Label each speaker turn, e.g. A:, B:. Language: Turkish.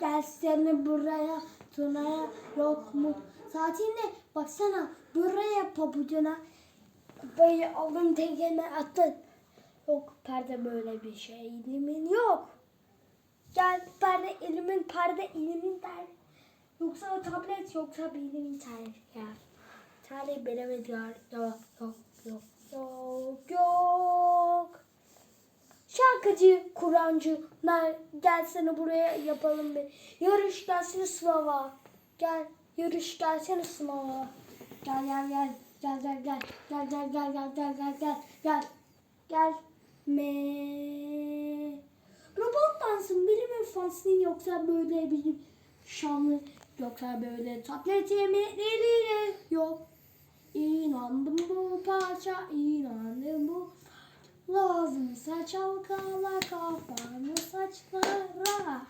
A: Gelsene buraya Tuna'ya yok mu? Saatinde baksana buraya pabucuna. Kupayı alın tekeme attın. Yok perde böyle bir şey elimin yok. Gel perde elimin perde elimin perde. Yoksa tablet yoksa benim internet ya. Tane bilemedi ya. Yok yok yok yok yok. Şarkıcı, Kur'ancı, ner, gelsene buraya yapalım bir. Yarış gelsene sınava. Gel, yarış gelsene sınava. Gel gel gel. Gel gel gel. Gel gel gel gel gel gel gel. Gel. Gel. Me. Robot dansın bilimin fansın yoksa böyle bir şanlı yoksa böyle tablet yemekleriyle yok. İnandım bu parça, inandım bu Lazımsa çalkala kafanı saçlara